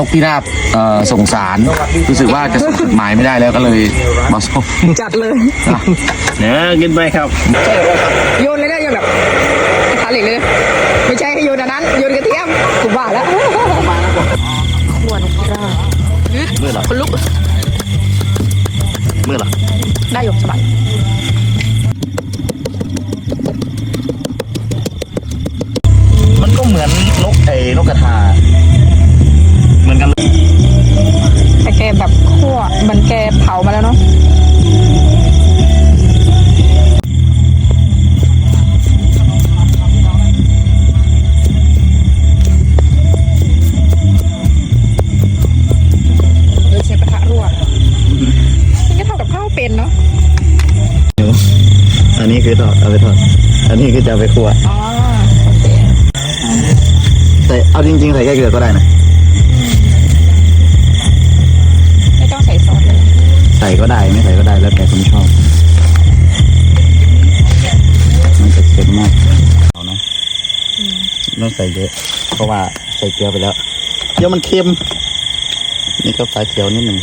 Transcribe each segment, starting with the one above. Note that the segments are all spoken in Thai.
นกพิราบเอ่อส่งสารรู้สึกว่าจะส่งจดหมายไม่ได้แล้วก็เลยมาส่งจัดเลย เนี่ยกินไปครับ โยนเลยได้โยนแบบกระทะเหล็กเลยไม่ใช่ให้โยนอันนั้นโยนกระเทียมกูบ้าแล้ว มันแกเผามาแล้วเนาะโดยเชฟกระทะรั่วมันก็เท่ากับข้าวเป็นเนาะอันนี้คือทอดเอาไปทอด อันนี้คือจะเอาไปคั่วอ๋อโอเคใส่เอาจริงๆใส่แค่เกลือก็ได้นะ ใส่ก็ได้ไม่ใส่ก็ได้แล้วแต่คนชอบมันจะเค็มมากเอานะไม่ต้องใส่เยอะ เพราะว่าใส่เกลือไปแล้วเดี๋ยวมันเค็ม นี่ก็ฝาเขียวนิดหนึ่ง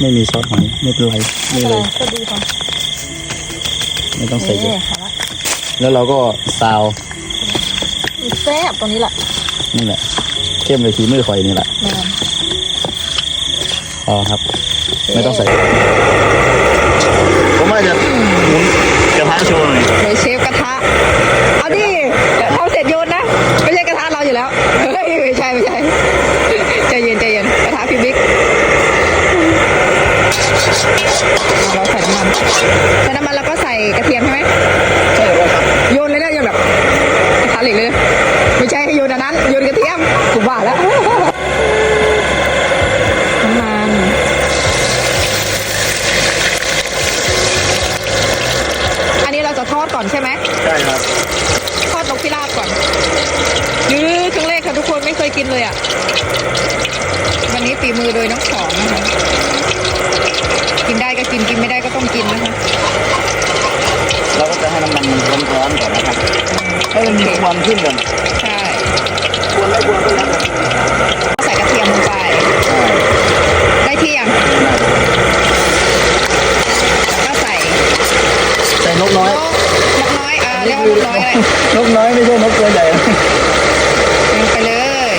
ไม่มีซอสหอยไม่เป็นไรไม่เป็นไรก็ดีค่ะไม่ต้องใส่เยเอ๊อะค่ะละแล้วเราก็ซาวแซ่บตรงนี้แหละนี่แหละเข้มเลยทีมือคอยนี่แหละ แม่นพอครับ ไม่ต้องใส่ผมว่าจะหมุนกระทะโชว์หน่อยโดยเชฟกระทะ เอาดิเดี๋ยวทำเสร็จโยนนะ ไม่ใช่กระทะเราอยู่แล้ว เฮ้ย ไม่ใช่ไม่ใช่ ใจเย็นใจเย็นกระทะพี่บิ๊กเราใส่น้ำมันใส่น้ำมันแล้วก็ใส่กระเทียมใช่ไหมใช่ครับโยนเลยได้โยนแบบกระทะเหล็กเลย ไม่ใช่ให้โยนอันนั้นโยนกระเทียมกูบ้าแล้ว กินเลยอะ วันนี้ฝีมือโดยน้องสองนะคะ กินได้ก็กินกินไม่ได้ก็ต้องกินนะคะ เราก็จะให้น้ำมันมันร้อนๆก่อนนะครับ ให้มันมีความขึ้นก่อน ใช่ ควรแล้วควรก็แล้วกัน ใส่กระเทียมลงไป ใช่ ได้ที่ยังก็ใส่ ใส่นกน้อย นกนกน้อยอ่าเรียกว่านกน้อยอะไร นกน้อยไม่ใช่นกตัวใหญ่ ลงไปเลย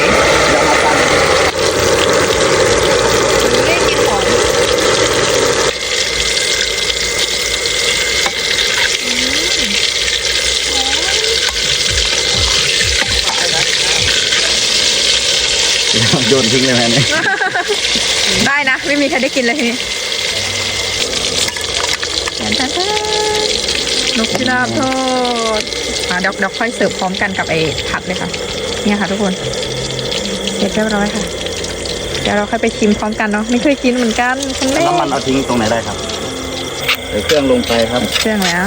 อย่ามาตัน เรียกกินหอม โย นทิ้งเลยแม่เนี่ยได้นะ ไม่มีใครได้กินเลยทีนี้แทนแทนแทนนกพิราบทอดอะเดี๋ยวเดี๋ยวค่อยเสิร์ฟพร้อมกันกับไอ้ผัดเลยค่ะ เนี่ยค่ะทุกคนเสร็จเรียบร้อยค่ะ เดี๋ยวเราค่อยไปชิมพร้อมกันเนาะไม่เคยกินเหมือนกันครั้งแรกน้ำมันเอาทิ้งตรงไหนได้ครับใส่เครื่องลงไปครับเครื่องแล้ว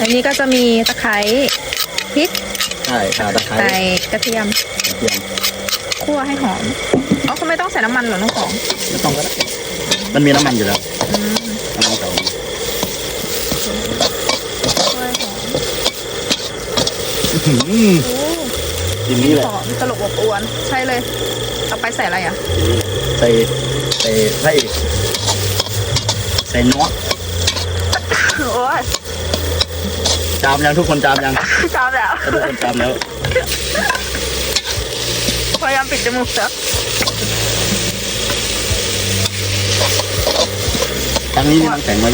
อันนี้ก็จะมีตะไคร้พริกใช่ข่าตะไคร้ใส่กระเทียมกระเทียม คั่วให้หอมอ๋อเขาไม่ต้องใส่น้ำมันเหรอน้องของไม่ต้องก็ได้มันมีน้ำมันอยู่แล้วอืมน้ำมันเก่าคั่วให้หอมอืมโอ้อย่างนี้แหละหอมตลกอบอวนใช่เลยเอาไปใส่อะไรอะ ใส่ใส่พระเอกใส่นัวโอ้ยจามยังทุกคนจามยังจามแล้วทุกคนจามแล้ว พยายามปิดจมูกแล้วทางนี้นี่มันแข็งไหม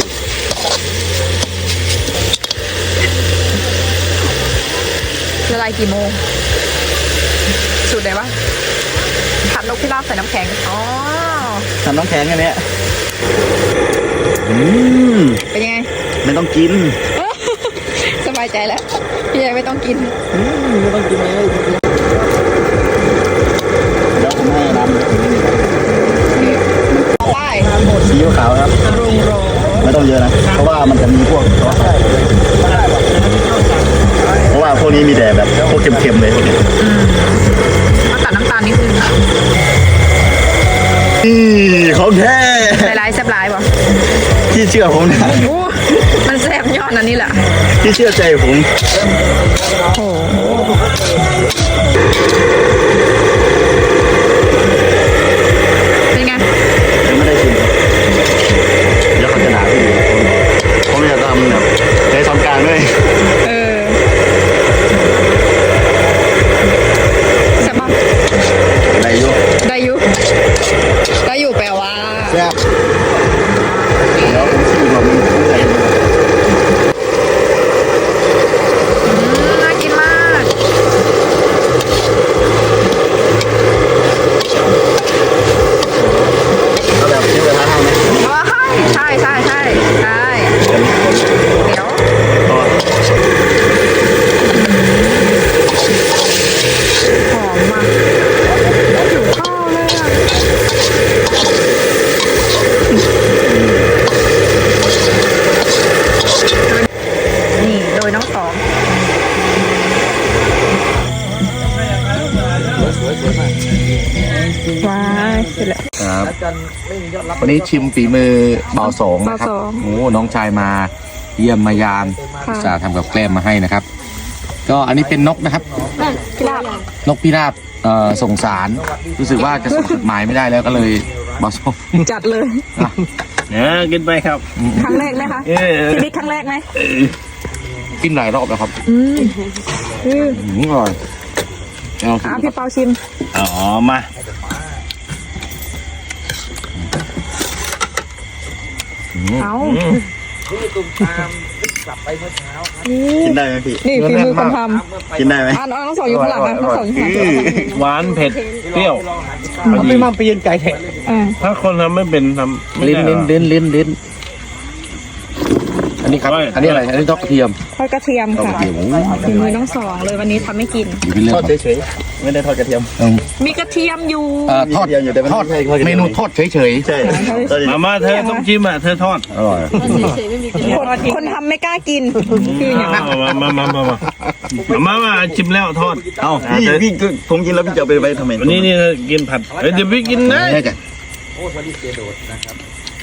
ละลายกี่โมง สูตรไหนวะผัดนกพิราบใส่น้ำแข็ง อ๋อ ทำน้ำแข็งอันเนี้ยอืมเป็นยังไง ไม่ต้องกินสบายใจแล้ว พี่ใหญ่ไม่ต้องกิน อืมไม่ต้องกินเลย เดี๋ยวผมให้น้ำไปซีอิ๊วขาวครับรุงโรไม่ต้องเยอะนะ เพราะว่ามันจะมีพวกซอสเพราะว่าพวกนี้มีแต่แบบพวกเค็มๆเลยพวกนี้มาตัดน้ำตาลนิดนึงนี่ของแท้ใส่ลายแซ่บลายป่ะที่เชื่อผมนะโอ้มันแซ่บยอดอันนี้แหละที่เชื่อใจผมโอ้ ร็จแล้ว ครับวันนี้ชิมฝีมือเบาสองนะครับเบาสองโอ้น้องชายมาเยี่ยมมายามค่ะจะทำกับแกล้มมาให้นะครับ ก็อันนี้เป็นนกนะครับพี่ลาบนกพิราบเอ่อส่งสาร รู้สึกว่าจะส่งจดหมายไม่ได้แล้วก็เลยเบาสองจัดเลยเนี่ยกินไปครับ ครั้งแรกไหมคะเออชีวิตครั้งแรกไหมกินหลายรอบแล้วครับอืมอืมอืมอร่อยเอาอะพี่เปาชิม อ๋อมา เอากินได้ไหมพี่ นี่ฝีมือคนทกินได้ไหมำอะน้องน้องสองอยู่ข้างหลังนะน้องสองอยู่ข้างหลังหวานเผ็ดเปรี้ยวเอาไปมาเปลี่ยนไก่แทะอ่าถ้าคนทำไม่เป็นทำไม่ลิ้นได้ลิ้นลิ้นลิ้นลิ้นอั นนี้ครับ อันนี้อะไร อันนี้ทอดกระเทียมทอดกระเทียมทอดกค่ะระเทียมโอ้ยฝีมือน้องสองเลยวันนี้ทำไม่กินอยู่เป็นเรื่อทองดครับเฉยๆ ไม่ได้ทอดกระเทียมเออมีกระเทียมอยู่เอ่อทอดมีกระเทียมอยู่แต่มันทอดไม่ใช่ทอดกระเทียมเมนูทอดเฉยใช่ทอดมามาเธอต้องชิมอะเธอทอดๆอร่อยคนคนทำไม่กล้ากิน คืออย่างเอามามามามามามามาชิมแล้วทอด เอ้าพี่พี่ก็ผมกินแล้วพี่จะเอาไปไว้ทำไมวันนี้นี่เธอกินผัดเฮ้ยเดี๋ยวพี่กินนะแน่ใจ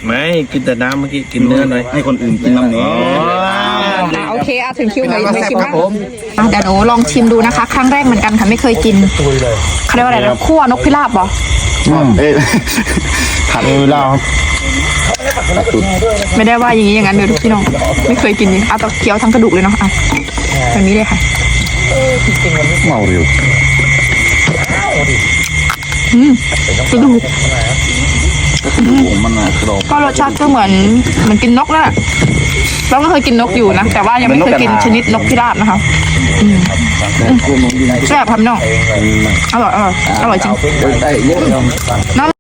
ไม่กินแต่น้ำเมื่อกี้กินเนื้อหน่อยให้คนอื่นกินน้ำเนี้อ๋ออะโอเคอะถึงคิวไหนไม่ชิมบ้างอะเดี๋ยวหนูลองชิมดูนะคะ ครั้งแรกเหมือนกันค่ะไม่เคยกินเขาเรียกว่าอะไรนะคั่วนกพิราบเหรอเอ้ยผัดเวลาครับไม่ได้ว่าอย่างนี้อย่างนั้นเดี๋ยวพี่น้องไม่เคยกินเลยเอาแตะเคี้ยวทั้งกระดูกเลยเนาะอะแบบนี้เลยค่ะเมาเร็วอืมกระดูก ผมมันกรอบก็รสชาติก็เหมือนเหมือนกินนกนั่นแหละเราก็เคยกินนกอยู่นะ แต่ว่ายังไม่เคยกินชนิดนกพิราบนะคะอืมแซ่บครับพี่น้องอร่อยอร่อยอร่อยจริงได้เยอะ